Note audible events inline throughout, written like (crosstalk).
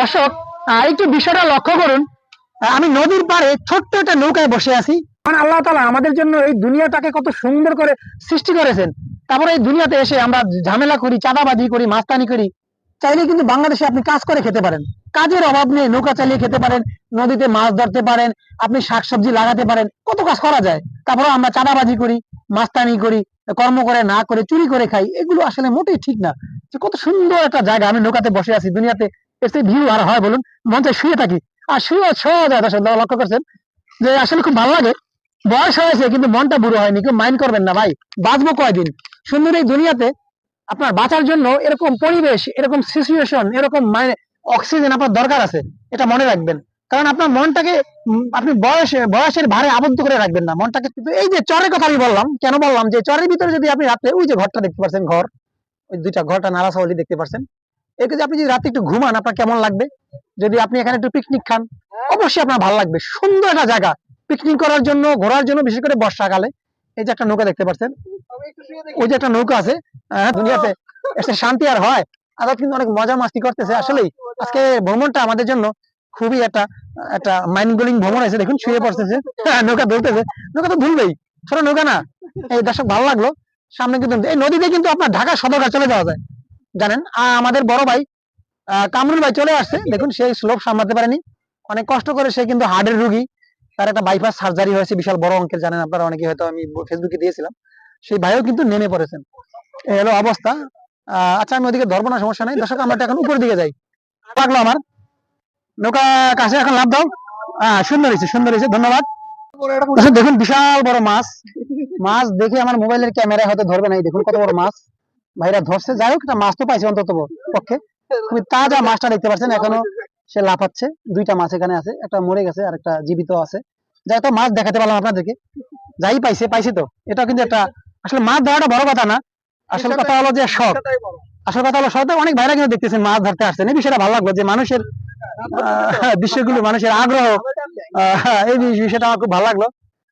দর্শক একটু বিষয়টা লক্ষ্য করুন। আমি নদীর পাড়ে ছোট্ট একটা নৌকায় বসে আছি। মানে আল্লাহ তালা আমাদের জন্য এই দুনিয়াটাকে কত সুন্দর করে সৃষ্টি করেছেন। তারপরে এই দুনিয়াতে এসে আমরা ঝামেলা করি, চাঁদাবাজি করি, মাস্তানি করি। চাইলে কিন্তু বাংলাদেশে আপনি কাজ করে খেতে পারেন। কাজের অভাব নেই, নৌকা চালিয়ে খেতে পারেন, নদীতে মাছ ধরতে পারেন, আপনি শাকসবজি লাগাতে পারেন, কত কাজ করা যায়। তারপরে আমরা চাঁদাবাজি করি, মাস্তানি করি, কর্ম করে, না করে, চুরি করে খাই, এগুলো আসলে মোটেই ঠিক না। কত সুন্দর একটা জায়গা, আমি নৌকাতে বসে আছি, দুনিয়াতে থেকে ভিউ আর হয় বলুন, মঞ্চে শুয়ে থাকি। আর শুয়ে শোয়া যায় দর্শক লক্ষ্য করছেন যে আসলে খুব ভালো লাগে। বয়স হয়েছে, কিন্তু মনটা বুড়ো হয়নি, কেউ মাইন্ড করবেন না ভাই। বাঁচবো কয়দিন? সুন্দর এই দুনিয়াতে আপনার বাঁচার জন্য এরকম পরিবেশ, এরকম সিচুয়েশন এরকম মানে অক্সিজেন আপনার দরকার আছে, এটা মনে রাখবেন। কারণ আপনার মনটাকে আপনি বয়স, বয়সের ভারে আবদ্ধ করে রাখবেন না। মনটাকে কিন্তু এই যে চরের কথা আমি বললাম, কেন বললাম যে চরের ভিতরে যদি আপনি রাত্রে ওই যে ঘরটা দেখতে পাচ্ছেন ঘর, ওই দুইটা ঘরটা নারাসাওয়ালি দেখতে পাচ্ছেন এর যদি আপনি যদি রাতে একটু ঘুমান আপনার কেমন লাগবে? যদি আপনি এখানে একটু পিকনিক খান অবশ্যই আপনার ভালো লাগবে। সুন্দর একটা জায়গা। পিকনিক করার জন্য ঘোরার জন্য বিশেষ করে বর্ষাকালে। এই যে একটা নৌকা দেখতে পাচ্ছেন। ওই যে একটা নৌকা আছে। দুনিয়াতে এসে শান্তি আর হয়। আর কিন্তু অনেক মজা মাস্তি করতেছে। আসলেই আজকে ভ্রমণটা আমাদের জন্য খুবই একটা একটা মাইন্ড ব্লোয়িং ভ্রমণ আছে দেখুন শুয়ে পড়তেছে। হ্যাঁ, নৌকা দুলতেছে নৌকা তো দুলবেই ছোট নৌকা না। এই দর্শক ভালো লাগল। সামনে কিন্তু এই নদীতে কিন্তু আপনার ঢাকা সদরঘাট চলে যাওয়া যায়। জানেন? আর আমাদের বড় ভাই কামরুল ভাই চলে আসছে। দেখুন সেই স্লোপ সামলাতে পারেনি। অনেক কষ্ট করে সে কিন্তু হার্টের রুগী। তার একটা বাইপাস সার্জারি হয়েছে, বিশাল বড় অঙ্কের, জানেন আপনারা, অনেকে হয়তো আমি ফেসবুকে দিয়েছিলাম। সেই ভাইও কিন্তু নেমে পড়েছেন। এই হলো অবস্থা। আচ্ছা আমি ওদিকে ধরবো না, সমস্যা নাই। দর্শক, আমরা এখন উপরের দিকে যাই। লাগল আমার। নৌকা কাছে এখন লাভ দাও হ্যাঁ সুন্দর হয়েছে সুন্দর হয়েছে। ধন্যবাদ। দেখুন, বিশাল বড় মাছ। মাছ দেখে আমার মোবাইলের ক্যামেরা হয়তো ধরবে নাই। দেখুন, কত বড় মাছ। ভাইরা ধরছে, যাই হোক, একটা মাছ তো পাইছে অন্তত পক্ষে। খুবই তাজা মাছটা দেখতে পাচ্ছেন, এখনও সে লাফাচ্ছে। দুইটা মাছ এখানে আছে, একটা মরে গেছে আর একটা জীবিত আছে। যাই তো মাছ দেখাতে পারলাম আপনাদেরকে। যাই পাইছে পাইছে তো। এটা কিন্তু একটা, আসলে মাছ ধরাটা বড় কথা না। আসল কথা হলো যে শখ। আসল কথা হলো শখ অনেক ভাইরা কিন্তু দেখতেছেন মাছ ধরতে আসছেন এই বিষয়টা ভালো লাগল যে মানুষের বিষয়গুলো মানুষের আগ্রহ এই বিষয়টা আমার খুব ভালো লাগল।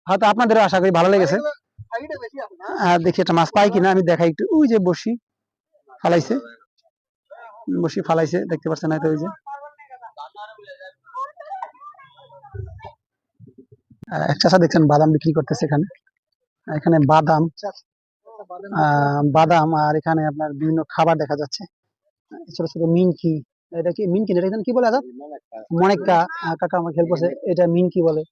হয়তো আপনাদেরও আশা করি ভালো লেগেছে। আহ, দেখি একটা মাছ পাই কিনা আমি দেখাই একটু। ওই যে বসি ফালাইছে। বসি ফালাইছে দেখতে পাচ্ছেন হয়তো ওই যে। চাষা দেখছেন বাদাম বিক্রি করতেছে এখানে। এখানে বাদাম বাদাম আর এখানে আপনার বিভিন্ন খাবার দেখা যাচ্ছে। ছোট ছোট মিনকি এটা কি মিনকি? এটা কি বলে আজাদ? মনেকা কাকা আমাকে হেল্প করছে এটা মিনকি বলে।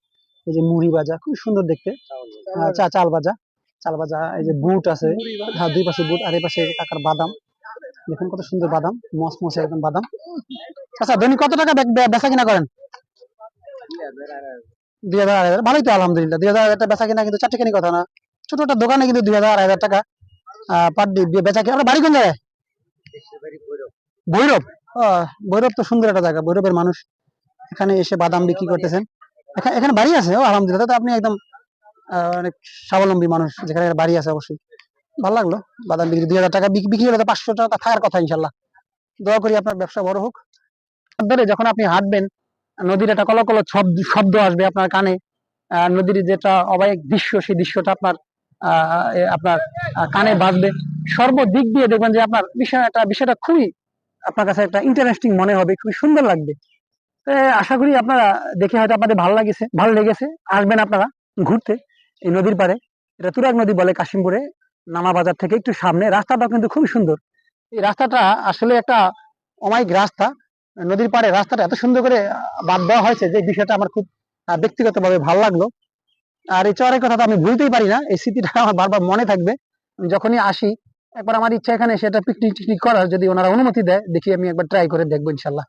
এই যে মুড়ি ভাজা খুব সুন্দর দেখতে। চা চাল ভাজা। চাল ভাজা এই যে বুট আছে হ্যাঁ দুই পাশে বুট আর এই পাশে কাকার বাদাম। দেখুন কত সুন্দর বাদাম মস মসে একদম বাদাম। আচ্ছা দৈনিক কত টাকা বেচা কিনা করেন? দুই হাজার আড়াই হাজার। ভালোই তো আলহামদুলিল্লাহ। দুই হাজার বেচা কিনা কিন্তু চারটেখানি কথা না। ছোট একটা দোকানে কিন্তু দুই হাজার আড়াই হাজার টাকা পার বেচা কিনা। আপনার বাড়ি কোন জায়গায়? ভৈরব। ভৈরব তো সুন্দর একটা জায়গা। ভৈরবের মানুষ এখানে এসে বাদাম বিক্রি করতেছেন। এখানে বাড়ি আছে? ও আলহামদুলিল্লাহ। তো আপনি একদম অনেক স্বাবলম্বী মানুষ যেখানে বাড়ি আছে অবশ্যই। ভালো লাগল। বাদাম বিক্রি দুই হাজার টাকা বিক্রি হলে তো পাঁচশো টাকা থাকার কথা ইনশাল্লাহ। দোয়া করি আপনার ব্যবসা বড় হোক। ধরে যখন আপনি হাঁটবেন, নদীর একটা কল কল শব্দ আসবে আপনার কানে। নদীর যেটা অবায়িক দৃশ্য, সেই দৃশ্যটা আপনার আপনার কানে বাজবে। সর্বদিক দিয়ে দেখবেন যে আপনার বিষয়টা বিষয়টা খুবই আপনার কাছে একটা ইন্টারেস্টিং মনে হবে, খুবই সুন্দর লাগবে। আশা করি আপনারা দেখে হয়তো আপনাদের ভালো লাগেছে ভালো লেগেছে। আসবেন আপনারা ঘুরতে। এই নদীর পাড়ে, এটা তুরাগ নদী বলে কাশিমপুরে, নামা বাজার থেকে একটু সামনে। রাস্তাটা কিন্তু খুবই সুন্দর। এই রাস্তাটা আসলে একটা অমায়িক রাস্তা। নদীর পাড়ে রাস্তাটা এত সুন্দর করে বাদ দেওয়া হয়েছে যে বিষয়টা আমার খুব ব্যক্তিগতভাবে ভালো লাগল। আর এই চরের কথা তো আমি ভুলতেই পারি না। এই স্মৃতিটা (laughs) আমার বারবার মনে থাকবে। আমি যখনই আসি, একবার আমার ইচ্ছা এখানে সেটা পিকনিক টিকনিক করার, যদি ওনারা অনুমতি দেয়, দেখি আমি একবার ট্রাই করে দেখব ইনশাল্লাহ।